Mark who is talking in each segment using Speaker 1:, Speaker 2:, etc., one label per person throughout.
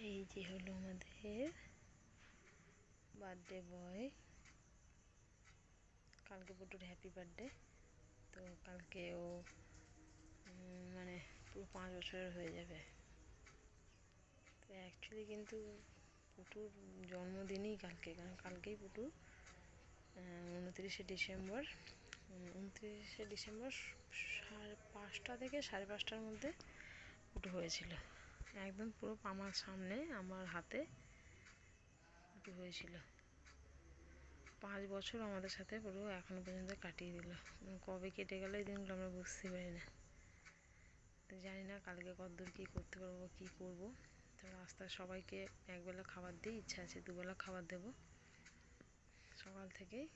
Speaker 1: এই যে হলো আমাদের বার্থডে বয় কালকে পুটুর হ্যাপি বার্থডে তো কালকে ও মানে পুরো পাঁচ বছরের হয়ে যাবে। তো অ্যাকচুয়ালি কিন্তু পুটুর জন্মদিনই কালকে, কারণ কালকেই পুটু উনত্রিশে ডিসেম্বর। উনত্রিশে ডিসেম্বর সাড়ে পাঁচটা থেকে সাড়ে পাঁচটার মধ্যে পুটু হয়েছিল। একদম পুরো আমার সামনে, আমার হাতে হয়েছিল। পাঁচ বছর আমাদের সাথে পুরো এখনও পর্যন্ত কাটিয়ে দিল। কবে কেটে গেল এই দিনগুলো আমরা বুঝতে পারি না। জানি না কালকে কতদূর কী করতে পারব, কী করব। তো রাস্তায় সবাইকে একবেলা খাবার দিই ইচ্ছা আছে দুবেলা খাবার দেব। সকাল থেকেই।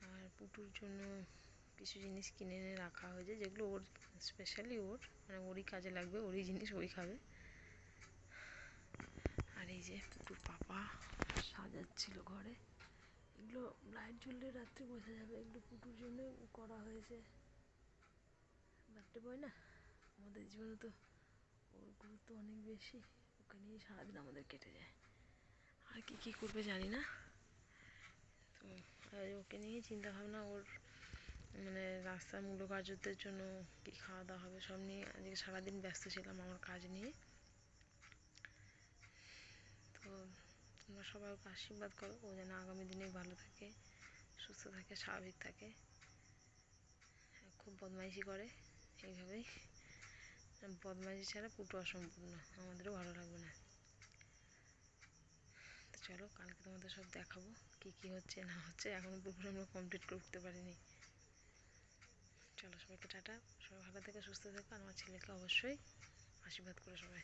Speaker 1: আর পুটুর জন্য কিছু জিনিস কিনে এনে রাখা হয়েছে যেগুলো ওর স্পেশালি ওর মানে ওরই কাজে লাগবে, ওরই জিনিস ওই খাবে। আর এই যে পুটুর পাপা সাজাচ্ছিল ঘরে। এগুলো লাইট জ্বললে রাত্রে বোঝা যাবে, এগুলো পুটুর জন্য করা হয়েছে। বার্থডে বয় না? আমাদের জীবনে তো ওর গুরুত্ব অনেক বেশি। ওকে নিয়ে সারাদিন আমাদের কেটে যায়। আর কি কি করবে জানি না। তো ওকে নিয়ে চিন্তা ভাবনা ওর মানে রাস্তার মূল্য কার্যদের জন্য কী খাওয়া দাওয়া হবে, সব নিয়ে আজকে সারাদিন ব্যস্ত ছিলাম আমার কাজ নিয়ে। তো তোমরা ওকে আশীর্বাদ করো, ও যেন আগামী দিনে ভালো থাকে, সুস্থ থাকে, স্বাভাবিক থাকে। খুব বদমাইশি করে এইভাবেই। বদমাইশি ছাড়া পুটু অসম্পূর্ণ আমাদেরও ভালো লাগবে না। তো চলো, কালকে তোমাদের সব দেখাবো কি কি হচ্ছে, না হচ্ছে এখনও পুরোপুরি আমরা কমপ্লিট করতে পারিনি। সবাইকে টাটা। সবাই ভালো থেকে সুস্থ থেকো। আমার ছেলেকে অবশ্যই আশীর্বাদ করে সবাই।